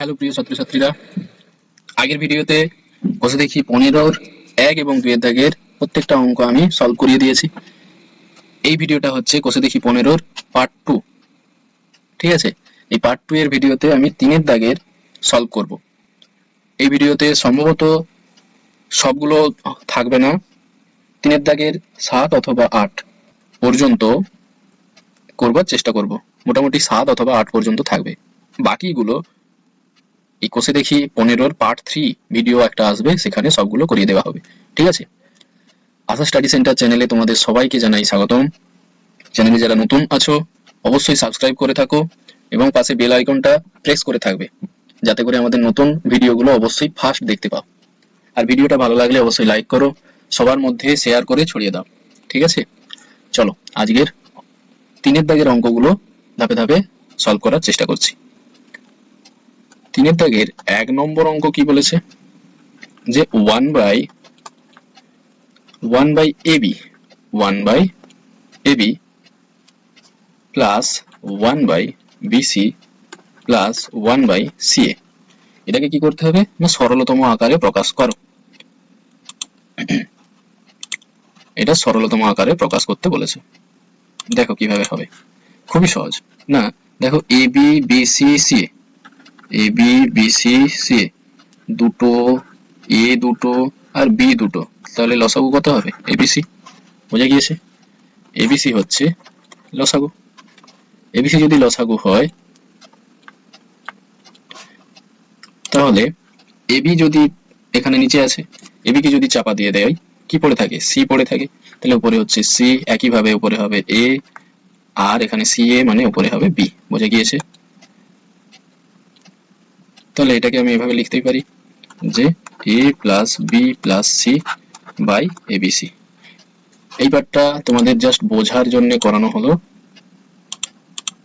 Hello প্রিয় ছাত্রছাত্রীরা, আগের ভিডিওতে বসে দেখি পনেরোর এক এবং দুয়ের দাগের প্রত্যেকটা অঙ্ক আমি সলভ করিয়ে দিয়েছি। এই ভিডিওটা হচ্ছে কোষে দেখি পনেরোর পার্ট টু ঠিক আছে? এই পার্ট টু এর ভিডিওতে আমি তিনের দাগের সলভ করব। এই ভিডিওতে সম্ভবত সবগুলো থাকবে না, তিনের দাগের সাত অথবা আট পর্যন্ত করবার চেষ্টা করব। মোটামুটি সাত অথবা আট পর্যন্ত থাকবে। বাকিগুলো এই কোষে দেখি পনেরোর পার্ট থ্রি ভিডিও একটা আসবে, সেখানে সবগুলো করিয়ে দেওয়া হবে। ঠিক আছে? আশা স্টাডি সেন্টার চ্যানেলে তোমাদের সবাইকে জানাই স্বাগতম। চ্যানেলে যারা নতুন আছো, অবশ্যই সাবস্ক্রাইব করে থাকো এবং পাশে বেল আইকনটা প্রেস করে থাকবে, যাতে করে আমাদের নতুন ভিডিওগুলো অবশ্যই ফার্স্ট দেখতে পাও। আর ভিডিওটা ভালো লাগলে অবশ্যই লাইক করো, সবার মধ্যে শেয়ার করে ছড়িয়ে দাও। ঠিক আছে? চলো, আজকের তিনের দাগের অঙ্কগুলো ধাপে ধাপে সলভ করার চেষ্টা করছি। তিনের দাগের এক নম্বর অঙ্ক কি বলেছে? যে one by one by AB one by AB plus one by BC plus one by CA এটাকে কি করতে হবে? না, সরলতম আকারে প্রকাশ করো। এটা সরলতম আকারে প্রকাশ করতে বলেছে। দেখো কীভাবে হবে। খুবই সহজ। না, দেখো A B B C C A B B C C দুটো এ দুটো আর বি দুটো। তাহলে লসাগু কত হবে? এবিসি বোঝা গিয়েছে? এবিসি হচ্ছে লসাগু। এবিসি যদি লসাগু হয়, তাহলে এবি যদি এখানে নিচে আছে এবি কে যদি চাপা দিয়ে দেয়, কি পড়ে থাকে? সি পড়ে থাকে। তাহলে উপরে হচ্ছে সি একইভাবে উপরে হবে এ আর এখানে সি এ মানে উপরে হবে বি বোঝা গিয়েছে? তাহলে এটাকে আমি এভাবে লিখতেই পারি যে A plus B plus C by ABC এই পার্টটা তোমাদের জাস্ট বোঝার জন্য করানো হলো।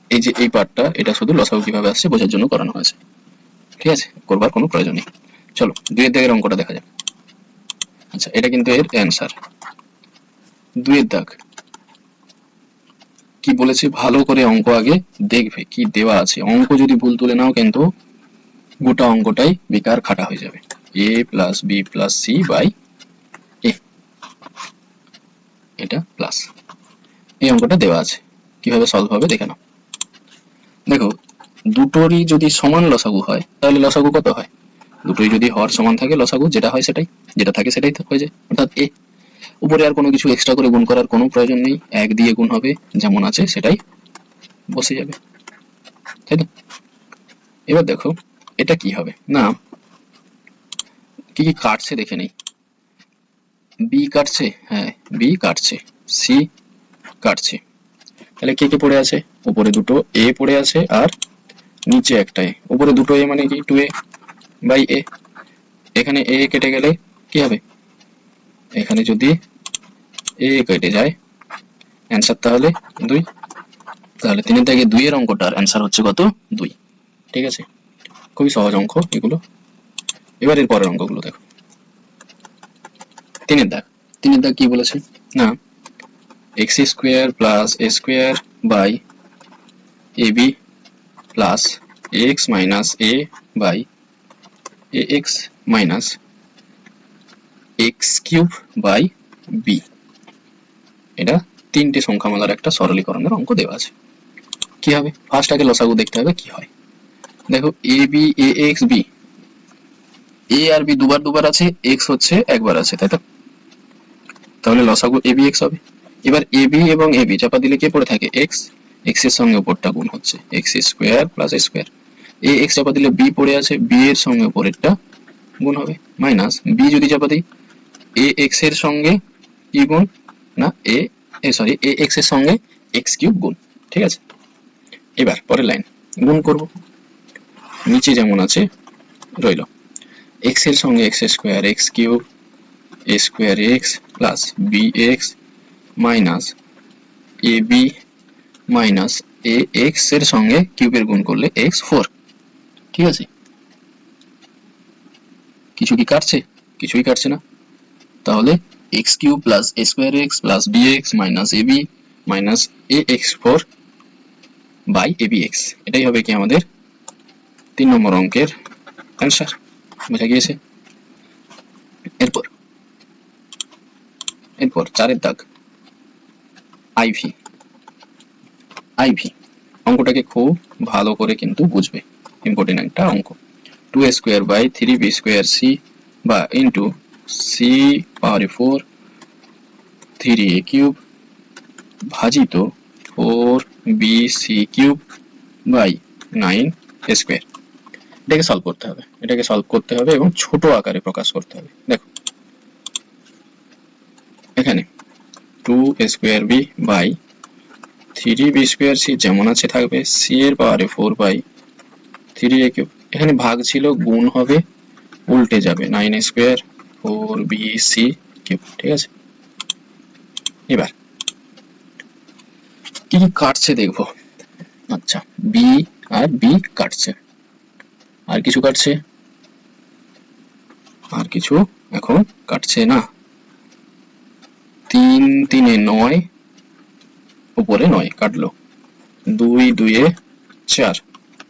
এই যে এই পার্টটা এটা শুধু লসাগু কীভাবে আসছে বোঝার জন্য করানো হয়েছে। ঠিক আছে? করবার কোনো প্রয়োজন নেই। চলো, দুইয়ের দাগের অঙ্কটা দেখা যাক। আচ্ছা এটা কিন্তু এর অ্যান্সার দুইয়ের দাগ। কি বলেছে? ভালো করে অঙ্ক আগে দেখবে, কি দেওয়া আছে। অঙ্ক যদি ভুল তুলে নাও কিন্তু গোটা অঙ্কটাই বেকার খাটা হয়ে যাবে। A plus B plus C by A এটা প্লাস এই অঙ্কটা দেওয়া আছে। কীভাবে সলভ হবে দেখে নাও। দেখো, দুটোরই যদি সমান লসাগু হয়, তাহলে লসাগু কত হয়? দুটোই যদি হর সমান থাকে, লসাগু যেটা হয় সেটাই। যেটা থাকে সেটাই হয়ে যায়। অর্থাৎ এ উপরে আর কোনো কিছু এক্সট্রা করে গুণ করার কোনো প্রয়োজন নেই। এক দিয়ে গুণ হবে, যেমন আছে সেটাই বসে যাবে। তাই না এবার দেখো এটা কি হবে? না। কি কি কাটছে দেখে নেই। বি কাটছে? হ্যাঁ বি কাটছে। সি কাটছে। তাহলে কে কে পড়ে আছে? উপরে দুটো এ পড়ে আছে আর নিচে একটা এ উপরে দুটো এ মানে কি? টু এ বাই এ এখানে এ কেটে গেলে কি হবে? এখানে যদি এ কেটে যায় অ্যান্সার তাহলে দুই। তাহলে তিনের দাগে দুইয়ের অঙ্কটার অ্যান্সার হচ্ছে কত? দুই। ঠিক আছে? খুবই সহজ অঙ্ক এগুলো। এবার এর পরের অঙ্কগুলো দেখো। তিনের দাগ। তিনের দাগ কি বলেছে? না। X square plus A square by A B plus X minus A by A X minus X cube by B এটা তিনটে সংখ্যামালার একটা সরলীকরণের অঙ্ক দেওয়া আছে। কি হবে? ফার্স্ট আগে লসাগু দেখতে হবে কি হয়। দেখো A B A X B A R B দুবার দুবার আছে এক্স হচ্ছে একবার আছে, তাই তো? তাহলে লসাগু এ বি এক্স হবে। এবার এ বি এবং এ বি চাপা দিলে কে পড়ে থাকে? এক্স এক্সের সঙ্গে উপরটা গুণ হচ্ছে। X square plus square A X চাপা দিলে বি পড়ে আছে বি এর সঙ্গে উপরেরটা গুণ হবে মাইনাস বি যদি চাপা দিই এ এক্সের সঙ্গে কি গুণ? না এ সরি এ এক্সের সঙ্গে এক্স কিউব গুণ, ঠিক আছে? এবার, পরের লাইন গুণ করব। নিচে যেমন আছে, রইল। এক্সের সঙ্গে X square X cube A square X plus B X minus A B minus A এক্সের সঙ্গে কিউবের গুণ করলে এক্স ফোর ঠিক আছে? কিছু কি কাটছে? কিছুই কাটছে না। তাহলে X cube plus A square X plus B X minus A B minus A X four by A B X এটাই হবে কি আমাদের তিন নম্বর অঙ্কের অ্যান্সার বোঝা গিয়েছে? এরপর এরপর চারের দাগ আইভি আইভি অঙ্কটাকে খুব ভালো করে কিন্তু বুঝবে। ইম্পর্টেন্ট একটা অঙ্ক। Two square by three B square C বা into C power four three A cube ভাজিত four B C cube by nine square এটাকে সলভ করতে হবে। এটাকে সলভ করতে হবে এবং ছোট আকারে প্রকাশ করতে হবে। দেখো। এখানে two square B by three B square C যেমন আছে থাকবে সি এর পাওয়ারে four by three A cube এখানে ভাগ ছিল, গুণ হবে, উল্টে যাবে nine square four B C cube ঠিক আছে? এবার কি কাটছে দেখব? আচ্ছা বি আর বি কাটছে। আর কিছু কাটছে? আর কিছু এখন কাটছে না। তিন, তিনে নয়, উপরে নয় কাটলো। দুই দুইয়ে চার।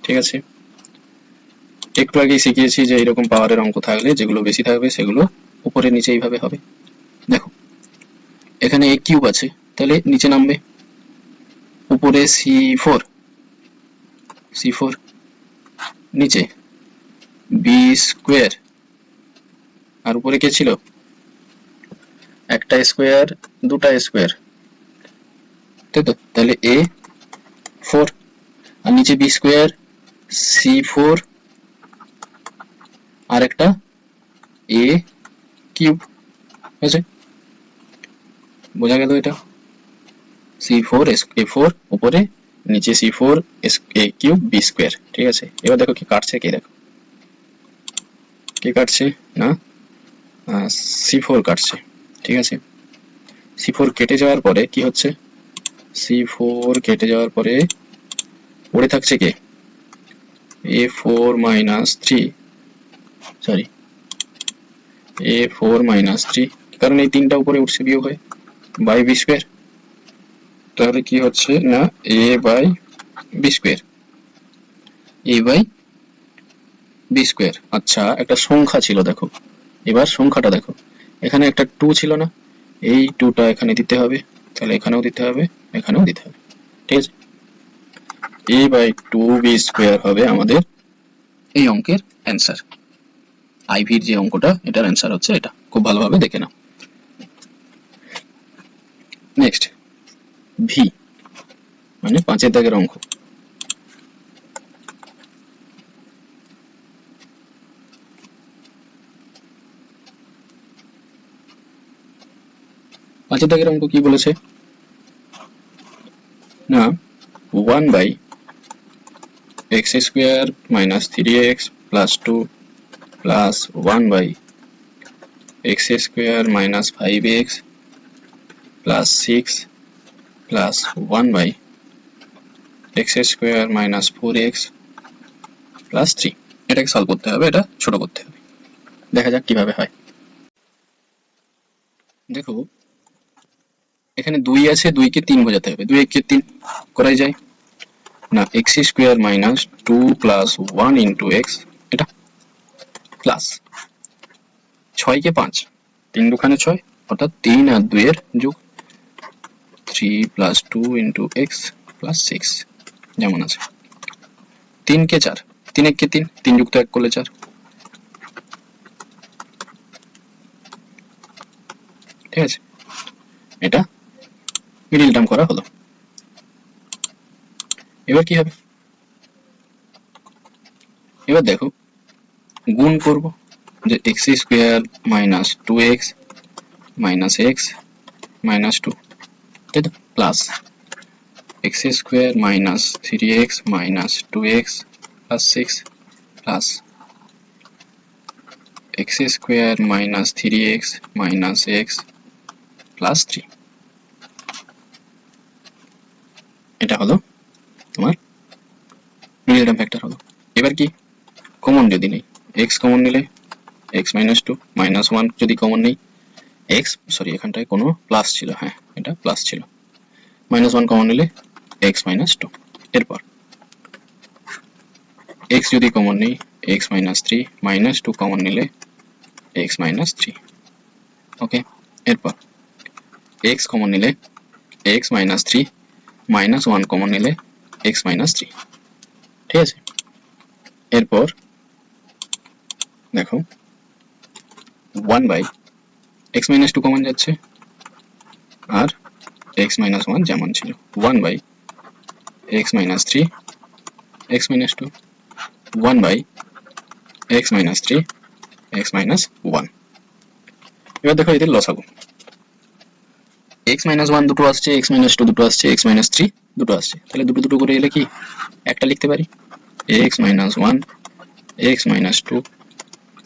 ঠিক আছে? একটু আগে শিখিয়েছি যে এরকম পাওয়ারের অঙ্ক থাকলে যেগুলো বেশি থাকবে সেগুলো উপরে নিচে এইভাবে হবে। দেখো, এখানে এ কিউব আছে, তাহলে নিচে নামবে। উপরে সি ফোর সি ফোর নিচে। বি স্কোয়ার আর উপরে কে ছিল? একটা স্কোয়ার দুটা স্কোয়ার তাই তো তাহলে এ ফোর আর নিচে বি স্কোয়ার সি ফোর আর একটা এ কিউব হয়েছে? বোঝা গেল এটা? সি ফোর এ ফোর উপরে, নিচে C four A cube B square ঠিক আছে? এবার দেখো কি কাটছে কে দেখো। কে কাটছে? না? সি ফোর কাটছে। ঠিক আছে? সি ফোর কেটে যাওয়ার পরে কি হচ্ছে? সি ফোর কেটে যাওয়ার পরে পড়ে থাকছে কে? A four minus three sorry A four minus three কারণ এই তিনটা উপরে উঠছে বিয়োগ হয়ে। বাই বি স্কোয়ার তাহলে কি হচ্ছে? না A by B square A by B square আচ্ছা একটা সংখ্যা ছিল, দেখো। এবার সংখ্যাটা দেখো। এখানে একটা টু ছিল না? এই টুটা এখানে দিতে হবে। তাহলে এখানেও দিতে হবে, এখানেও দিতে হবে। ঠিক আছে? A by two B square হবে আমাদের এই অঙ্কের অ্যান্সার আইভির যে অঙ্কটা, এটার অ্যান্সার হচ্ছে এটা। খুব ভালোভাবে দেখে নাও। নেক্সট ভি মানে পাঁচের দাগের অঙ্ক। পাঁচের দাগের অঙ্ক কি বলেছে? না one by X square minus three X plus two plus one by X square minus five X plus six plus one by X square minus four X plus three এটাকে সলভ করতে হবে, এটা ছোট করতে হবে। দেখা যাক কীভাবে হয়। দেখো এখানে দুই আছে, দুইকে তিন বোঝাতে হবে। দুই একে তিন করাই যায়। না X square minus two plus one into X এটা প্লাস ছয়কে পাঁচ, তিন দুখানে ছয়, অর্থাৎ তিন আর দুইয়ের যোগ three plus two into X plus six যেমন আছে। তিনকে চার, তিন এককে তিন তিন যুক্ত এক করলে চার। ঠিক আছে? এটা মিডিল টার্ম করা হলো। এবার কি হবে? এবার দেখো, গুণ করব যে X square minus two X minus X minus two তাই তো? Plus X square minus three X minus two X plus six plus X square minus three 3x minus x plus three term factor হলো। এবার কি? Common যদি নেই X common নিলে X minus two minus one যদি common নেই X sorry এখানটায় কোনো প্লাস ছিল হ্যাঁ এটা প্লাস ছিল। মাইনাস ওয়ান কমন নিলে এক্স মাইনাস টু এরপর এক্স যদি কমন নেই X minus three minus two common নিলে এক্স মাইনাস থ্রি ওকে এরপর এক্স কমন নিলে X minus three minus one common নিলে এক্স মাইনাস থ্রি ঠিক আছে? এরপর, দেখো one by X minus two common যাচ্ছে, আর এক্স মাইনাস ওয়ান যেমন ছিল। One by X minus three X minus two one by X minus three X minus one এবার দেখো এদের লসাগু এক্স মাইনাস ওয়ান দুটো আসছে এক্স মাইনাস টু দুটো আসছে এক্স মাইনাস থ্রি দুটো আসছে। তাহলে দুটো দুটো করে এলে কি? একটা লিখতে পারি? X minus one X minus two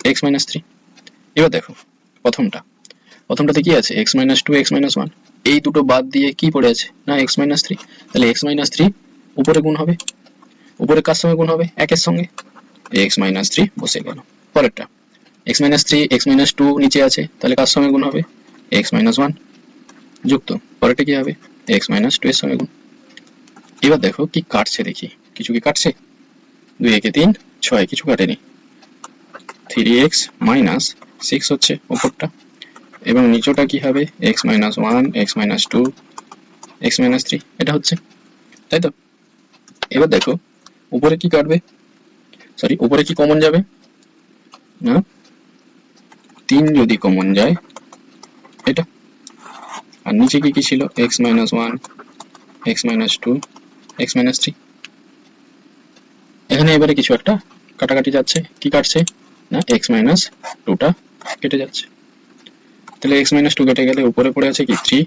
X minus three এবার দেখো প্রথমটা প্রথমটাতে কি আছে X minus two X minus one এই দুটো বাদ দিয়ে কি পড়ে আছে না এক্স মাইনাস থ্রি তাহলে এক্স মাইনাস থ্রি উপরে গুণ হবে উপরে কার সঙ্গে গুণ হবে একের সঙ্গে এক্স মাইনাস থ্রি বসে গেল পরেরটা X minus three X minus two নিচে আছে তাহলে কার সঙ্গে গুণ হবে এক্স মাইনাস ওয়ান যুক্ত পরেরটা কি হবে এক্স মাইনাস টু এর সঙ্গে গুণ এবার দেখো কি কাটছে দেখি কিছু কি কাটছে দুই একে তিন, ছয় কিছু কাটেনি। থ্রি এক্স মাইনাস সিক্স হচ্ছে ওপরটা এবং নিচোটা কি হবে? X minus one X minus two X minus three এটা হচ্ছে। তাই তো? এবার দেখো, উপরে কি কাটবে? সরি উপরে কি কমন যাবে? না? তিন যদি কমন যায়, এটা। আর নিচে কি কি ছিল? X minus one X minus two X minus three এখানে এবারে কিছু একটা কাটাকাটি যাচ্ছে। কি কাটছে? না এক্স মাইনাস টুটা কেটে যাচ্ছে। তাহলে এক্স মাইনাস টু কেটে গেলে উপরে পড়ে আছে কি? থ্রি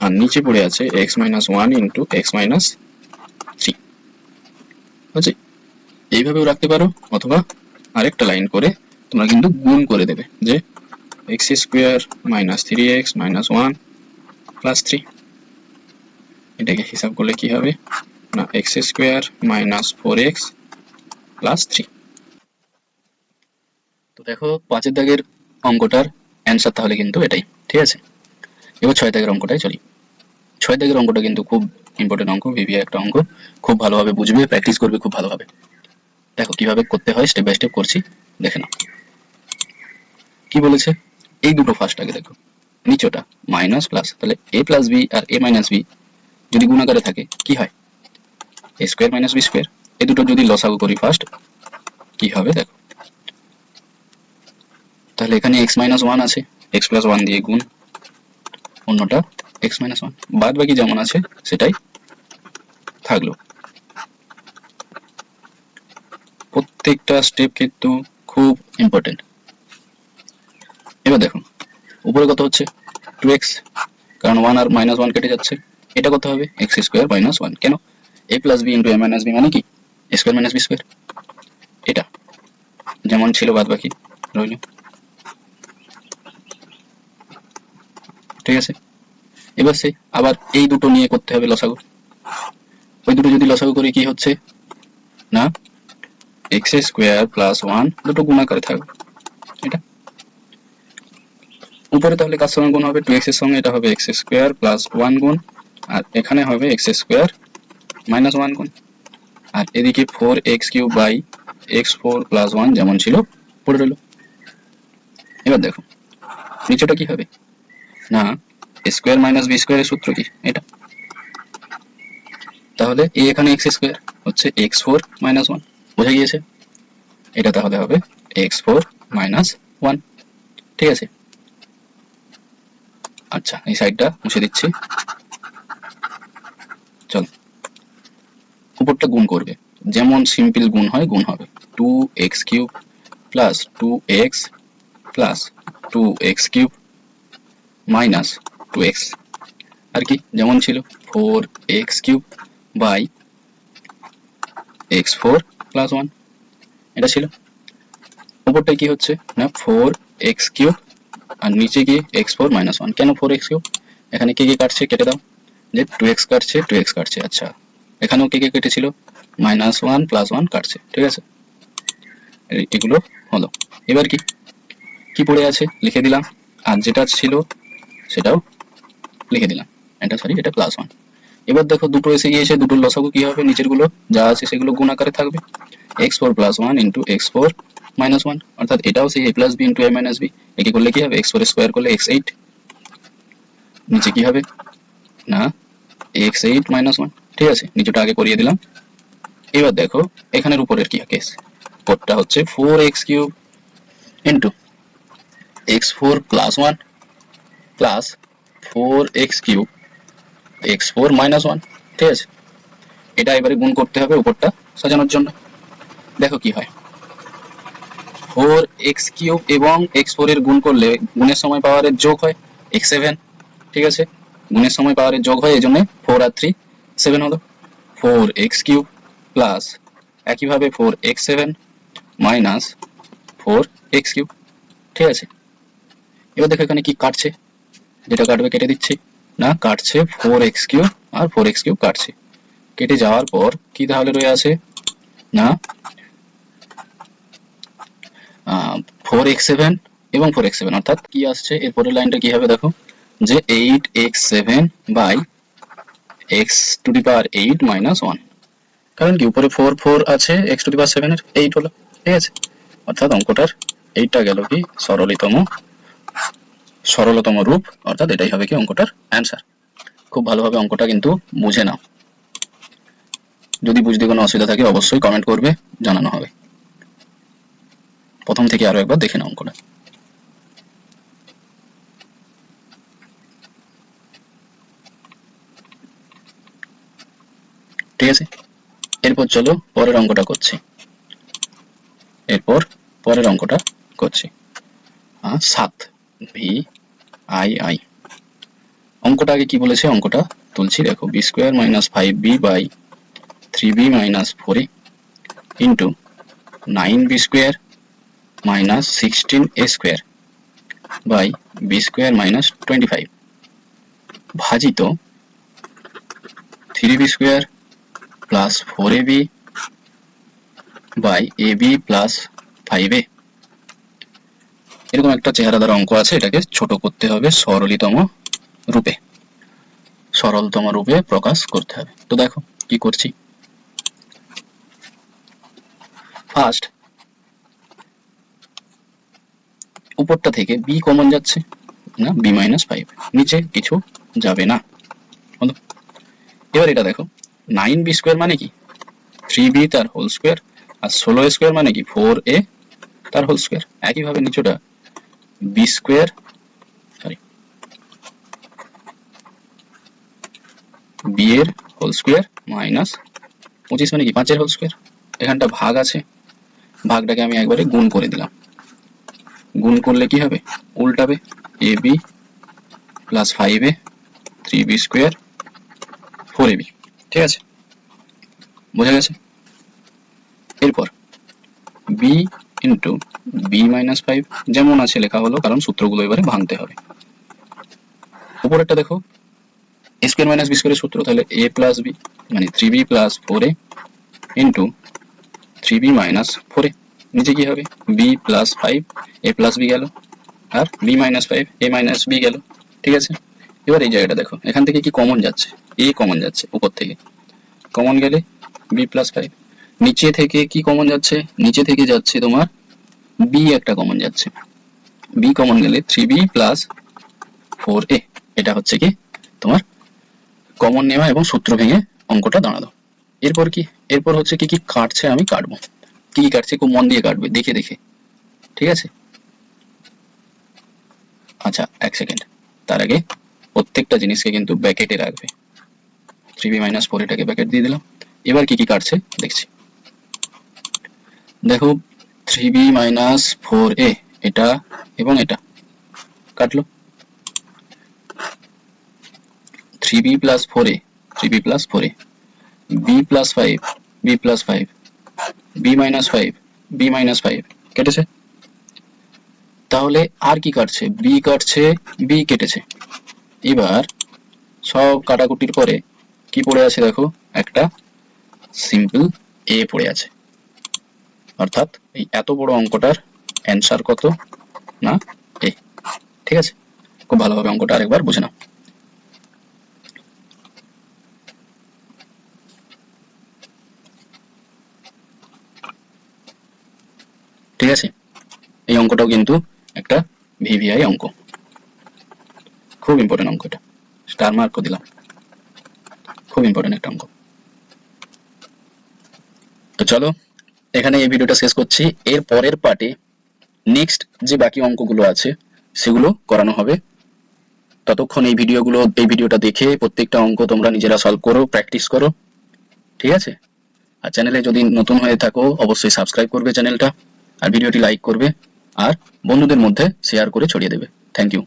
আর নিচে পড়ে আছে x minus one into x minus three বুঝছি এইভাবেও রাখতে পারো, অথবা আরেকটা লাইন করে তোমরা কিন্তু গুণ করে দেবে যে x square minus three x minus one plus three এটাকে হিসাব করলে কি হবে? না x square minus four x three তো দেখো, পাঁচের দাগের অঙ্কটার অ্যান্সার তাহলে কিন্তু এটাই, ঠিক আছে? এবার ছয় দাগের অঙ্কটাই চলি। ছয় দাগের অঙ্কটা কিন্তু খুব ইম্পর্টেন্ট অঙ্ক একটা অঙ্ক। খুব ভালোভাবে বুঝবে প্র্যাকটিস করবে খুব ভালোভাবে। দেখো, কীভাবে করতে হয় স্টেপ বাই স্টেপ করছি, দেখে নাও। কি বলেছে? এই দুটো ফার্স্ট আগে দেখো। নিচোটা মাইনাস প্লাস তাহলে এ প্লাস বি আর এ মাইনাস বি যদি গুণাকারে থাকে, কি হয়? A square minus b square এই দুটো যদি লসাগু করি ফার্স্ট কি হবে দেখো? তাহলে এখানে এক্স মাইনাস ওয়ান আছে এক্স প্লাস ওয়ান দিয়ে গুণ অন্যটা এক্স মাইনাস ওয়ান বাদ বাকি যেমন আছে সেটাই থাকল। প্রত্যেকটা স্টেপ কিন্তু খুব ইম্পর্টেন্ট এবার দেখুন উপরে কত হচ্ছে? টু এক্স কারণ ওয়ান আর মাইনাস ওয়ান কেটে যাচ্ছে, এটা কত হবে? এক্স স্কোয়ার মাইনাস ওয়ান কেন? A plus b into a minus b মানে কি? স্কোয়ার মাইনাস বি স্কোয়ার এটা। যেমন ছিল বাদ বাকি রইল। ঠিক আছে? এবার সে আবার এই দুটো নিয়ে করতে হবে লসাগু। ওই দুটো যদি লসাগু করি কি হচ্ছে? না? এক্স স্কোয়ার প্লাস ওয়ান দুটো গুণাকারে থাকবে। এটা। উপরে তাহলে কার সঙ্গে গুণ হবে? টু এক্সের সঙ্গে এটা হবে এক্স স্কোয়ার প্লাস ওয়ান গুণ, আর এখানে হবে এক্স স্কোয়ার মাইনাস ওয়ান গুণ আর এদিকে four x cube by x four plus one যেমন ছিল, পড়ে রইল। এবার দেখো, নিচেটা কি হবে? না স্কোয়ার মাইনাস বি স্কোয়ারের সূত্র কি? এটা। তাহলে এই এখানে এক্স স্কোয়ার হচ্ছে এক্স ফোর মাইনাস ওয়ান বোঝা গিয়েছে? এটা তাহলে হবে এক্স ফোর মাইনাস ওয়ান ঠিক আছে? আচ্ছা এই সাইডটা মুছে দিচ্ছি চল উপরটা গুণ করবে। যেমন সিম্পল গুণ হয়, গুণ হবে। Two x cube plus two x plus two x cube minus two x আর কি? যেমন ছিল four x cube by x four plus one এটা ছিল। উপরটায় কি হচ্ছে? না ফোর এক্স কিউব আর নিচে গিয়ে এক্স ফোর মাইনাস ওয়ান কেন ফোর এক্স কিউব এখানে কে কে কাটছে? কেটে দাও। যে টু এক্স কাটছে টু এক্স কাটছে। আচ্ছা। এখানেও কে কে কেটেছিল? মাইনাস ওয়ান প্লাস ওয়ান কাটছে, ঠিক আছে? এগুলো হলো। এবার কি? কি পড়ে আছে? লিখে দিলাম। আর যেটা ছিল, সেটাও লিখে দিলাম। এটা সরি এটা প্লাস ওয়ান এবার দেখো, দুটো এসে গিয়েছে দুটোর লসাগু কি হবে? নিচেরগুলো যা আছে, সেগুলো গুণ আকারে থাকবে। X four plus one into x four minus one অর্থাৎ এটাও সেই a plus b into a minus b একে করলে কি হবে? এক্স ফোর স্কোয়ার করলে এক্স এইট নিচে কি হবে? না এক্স এইট মাইনাস ওয়ান ঠিক আছে নিচেটা আগে করিয়ে দিলাম। এবার দেখো, এখানের উপরের কি কেস উপরটা হচ্ছে four x cube into x four plus one plus four x cube x four minus one ঠিক আছে? এটা এবারে গুণ করতে হবে উপরটা সাজানোর জন্য। দেখো কি হয়। ফোর এক্স কিউব এবং এক্স ফোর এর গুণ করলে গুণের সময় পাওয়ারের যোগ হয় এক্স সেভেন ঠিক আছে? গুণের সময় পাওয়ারের যোগ হয়, এই জন্য ফোর আর থ্রি সেভেন হলো ফোর এক্স কিউব প্লাস একইভাবে four x seven minus four x cube ঠিক আছে? এবার দেখো এখানে কি কাটছে? যেটা কাটবে কেটে দিচ্ছি। না, কাটছে ফোর এক্স কিউব আর ফোর এক্স কিউব কাটছে। কেটে যাওয়ার পর কি তাহলে রয়ে আছে? না ফোর এক্স সেভেন এবং ফোর এক্স সেভেন অর্থাৎ কি আসছে? এর পরের লাইনটা কি হবে দেখো? যে eight x seven by x to the power eight minus one কারণ কি? উপরে ফোর ফোর আছে x to the power seven এর এইট হলো। ঠিক আছে? অর্থাৎ অঙ্কটার এইটটা গেল কি? সরলিতম, সরলতম রূপ। অর্থাৎ এটাই হবে কি অঙ্কটার অ্যান্সার খুব ভালোভাবে অঙ্কটা কিন্তু বুঝে নাও। যদি বুঝতে কোনো অসুবিধা থাকে, অবশ্যই কমেন্ট করবে, জানানো হবে। প্রথম থেকে আরও একবার দেখে নাও অঙ্কটা। ঠিক আছে? এরপর চলো পরের অঙ্কটা করছি। এরপর পরের অঙ্কটা করছি। সাত ভি আই আই অঙ্কটা আগে কি বলেছে? অঙ্কটা তুলছি, দেখো b square minus five b by three b minus four into nine b square minus sixteen a square by b square minus twenty five ভাজিত three b square by a b plus five a এরকম একটা চেহারা দ্বারা অঙ্ক আছে, এটাকে ছোট করতে হবে সরলীতম রূপে। সরলতম রূপে প্রকাশ করতে হবে। তো দেখো, কি করছি? ফার্স্ট উপরটা থেকে বি কমন যাচ্ছে, না বি মাইনাস ফাইভ নিচে কিছু যাবে না। এবার এটা দেখো। নাইন বি স্কোয়ার মানে কি থ্রি বি তার হোল স্কোয়ার আর ষোলো স্কোয়ার মানে কি ফোর এ তার হোল স্কোয়ার একইভাবে নিচেটা বি স্কোয়ার সরি বি এর হোল স্কোয়ার মাইনাস পঁচিশ মানে কি পাঁচের হোল স্কোয়ার এখানটা ভাগ আছে। ভাগটাকে আমি একবারে গুণ করে দিলাম। গুণ করলে কি হবে? উল্টাবে। A b plus five a three b square four a b ঠিক আছে? বোঝা গেছে? এরপর b into b minus five যেমন আছে লেখা হলো, কারণ সূত্রগুলো এবারে ভাঙতে হবে। উপরেরটা দেখো স্কোয়ার মাইনাস বি স্কোয়ারের সূত্র তাহলে এ প্লাস বি মানে three b plus four a into three b minus four a নিচে কি হবে? B plus five a plus b গেল, আর b minus five a minus b গেল। ঠিক আছে? এবার এই জায়গাটা দেখো, এখান থেকে কি কমন যাচ্ছে? এ কমন যাচ্ছে উপর থেকে। কমন গেলে বি প্লাস ফাইভ নিচে থেকে কি কমন যাচ্ছে? নিচে থেকে যাচ্ছে তোমার বি একটা কমন যাচ্ছে। বি কমন গেলে three b plus four a এটা হচ্ছে কি? তোমার কমন নেওয়া এবং সূত্র ভেঙে অঙ্কটা দাঁড়াল এরপর কি? এরপর হচ্ছে কি কি কাটছে আমি কাটবো। কি কি কাটছে? খুব মন দিয়ে কাটবে। দেখে দেখে। ঠিক আছে? আচ্ছা এক সেকেন্ড তার আগে প্রত্যেকটা জিনিসকে কিন্তু ব্যাকেটে রাখবে। থ্রি বি মাইনাস ফোর এটাকে ব্যাকেট দিয়ে দিলাম। এবার কি কি কাটছে? দেখছি। দেখো three b minus four a এটা এবং এটা। কাটলো। Three b plus four a three b plus four a b plus five b minus five কেটেছে? তাহলে আর কি কাটছে? বি কাটছে বি কেটেছে। এবার সব কাটাকুটির পরে কি পড়ে আছে দেখো? একটা সিম্পল এ পড়ে আছে। অর্থাৎ এই এত বড় অঙ্কটার অ্যান্সার কত? না এ ঠিক আছে? খুব ভালোভাবে অঙ্কটা আরেকবার বুঝে নাও। ঠিক আছে? এই অঙ্কটাও কিন্তু একটা ভিভিআই অঙ্ক। খুব ইম্পর্টেন্ট অঙ্ক এটা স্টার মার্কও দিলাম। খুব ইম্পর্টেন্ট একটা অঙ্ক। তো চলো, এখানে এই ভিডিওটা শেষ করছি। এর পরের পার্টে নেক্সট যে বাকি অঙ্কগুলো আছে, সেগুলো করানো হবে। ততক্ষণ এই ভিডিওগুলো এই ভিডিওটা দেখে প্রত্যেকটা অঙ্ক তোমরা নিজেরা সলভ করো প্র্যাকটিস করো। ঠিক আছে? আর চ্যানেলে যদি নতুন হয়ে থাকো, অবশ্যই সাবস্ক্রাইব করবে চ্যানেলটা আর ভিডিওটি লাইক করবে। আর বন্ধুদের মধ্যে শেয়ার করে ছড়িয়ে দেবে। Thank you